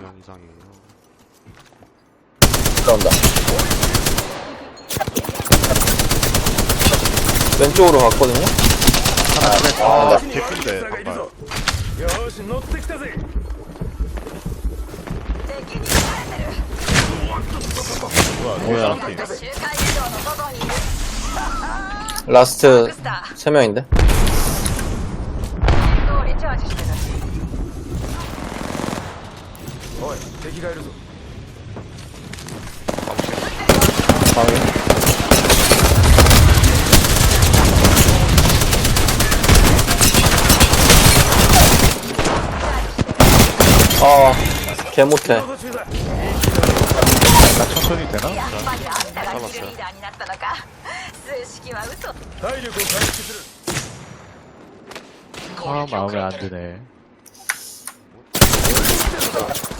명 이상이에요. 들어온다. 왼쪽으로 갔거든요? 아, 개핀데, 아까. よーし乗ってきたぜ 뭐야, 팀. 周回移動の外にいる 라스트 スター 3명인데? おい敵がいるぞ 방위. 아, 개 못해. 途中だ 나 천천히 되나? やっぱりあんたがキルリーダーになったのか数式は嘘体力を回復する 아 마음에 안 드네 あそこに誰かいる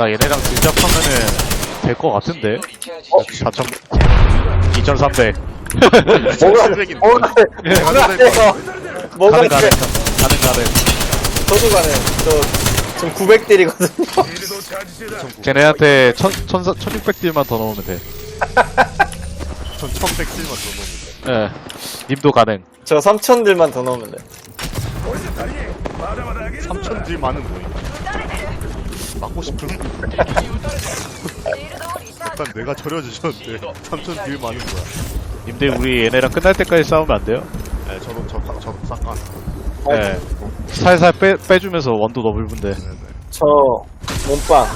나 얘네랑 진작하면은 될 것 같은데? 어? 4천... 2300 뭐가 뭐가 뭐가 돼요? 뭐가 가능 가능 돼요? 가능 가능 저도 가네. 저 지금 900 딜이거든요. 걔네한테 천, 천사, 1600딜만 더 넣으면 돼 전 1107만 넘었는데 예. 님도 가능 저 3000 딜만 더 넣으면 돼. 3000딜만은 뭐예요? 막고 싶은 일단 내가 절여지셨는데, 삼촌 딜 많은 거야. 님들 우리 얘네랑 끝날 때까지 싸우면 안 돼요? 네 저도 저도 잠깐. 네. 살살 빼, 빼주면서 원도 너블 분데 네, 네. 저 몸빵.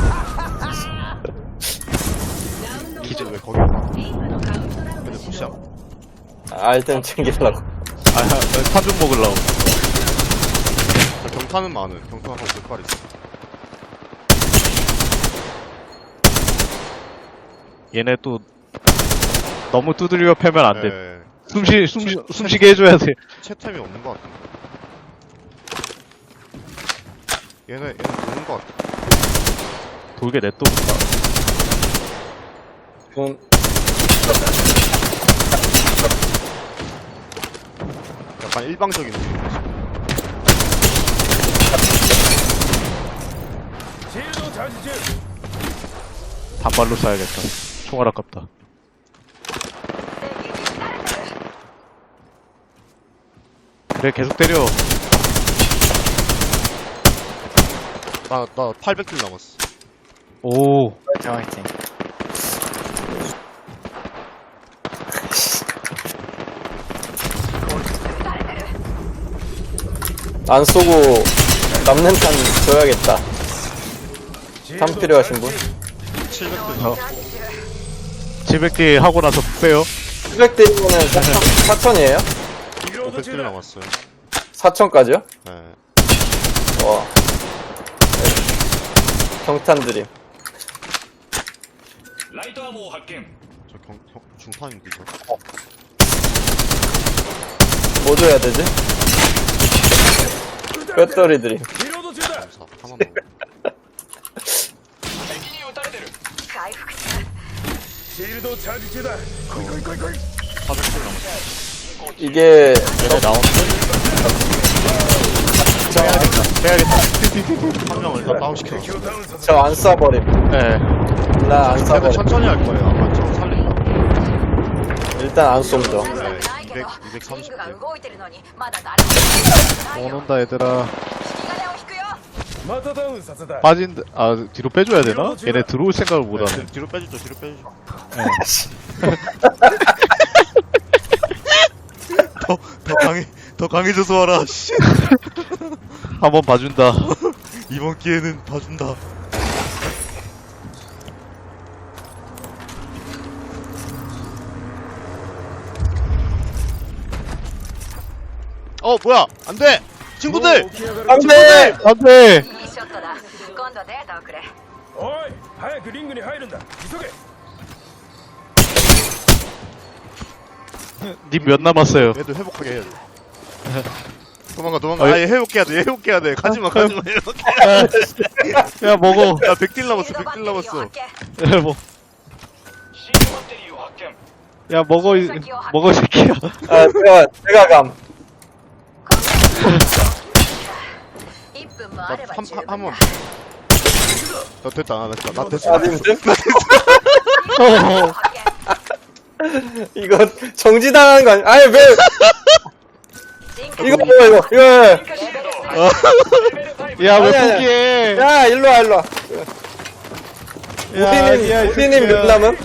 기절 왜 거기 근데 푸시하고. 아이템 챙기려고. 아, 아, 아 파좀 먹으려고. 저 경탄은 많은 경탄하고 백발 있어. 얘네 또 너무 두들겨 패면 안 돼. 네. 숨쉬 숨 채- 숨쉬게 해줘야 돼. 채템이 없는 것 같아. 얘네 얘네 노는 것 같아. 돌게 내 냅둬. 이건 약간 일방적인 느낌이야. 지금. 단발로 쏴야겠다. 총알 아깝다. 그래, 계속 때려. 나, 나 800킬 남았어. 오, 화이팅 화이팅 안 쏘고 남는 탄 줘야겠다. 탄 필요하신 분? 700킬 남았어. 제백기 하고 나서 빼요. 700대면은 4천이에요? 500개 남았어요. 4천까지요? 네. 와. 경탄 드림. ライター網発見저 경, 경 중탄입니다. 뭐 줘야 되지? 뼈떨이 드림. リロード中だ 감사. 하나 シールドをチャージ中だ来い来い来い来い 400딜 남았어. 이게 얘네 나오는데 한 명을 일단 다운시켜. 敵をダウンさせ 저 안 쏴버림. 예 나 안 제가 쏴버림. 천천히 할 거예요. 아마 저 살린다. 일단 안 쏩니다. ないけど 200 230リングが動いてるのにまだ誰もない 못 よ 온다 얘들아 引き金を引く 빠진 아 뒤로 빼줘야 되나? 얘네 들어올 생각을 못하네. 네, 뒤로 빼주죠 뒤로 빼주죠. 네. 아, 더, 더 강해 더 강해져서 와라 한번 봐준다. 이번 기회는 봐준다. 어 뭐야? 안돼! 친구들! 안돼! 안돼! ねダークレおい早くリングに入るんだ急げ님 몇 남았어요. 얘도 회복하게 해야 돼. 도망가 도망가. 아, 얘 회복해야 돼. 회복해야 돼. 가지마 가지마. 야 먹어. 야 백딜 남았어. 백딜 남았어. 야, 먹. 야 먹어 이- 먹어 새끼야. 아, 제가, 제가 감. 한한번 나 됐다 나 됐다 나 아, 됐다. 나 됐어. 이거 정지당한 거 아니야? 아니 왜? 이거 뭐야 이거? 이거. 예. 야왜 포기해 야 일로 와 일로 와. 우디님 우디님 몇 남은?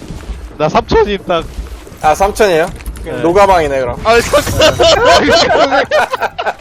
나 삼천이 딱아 삼천이에요? 네. 노가방이네 그럼. 아, 진짜.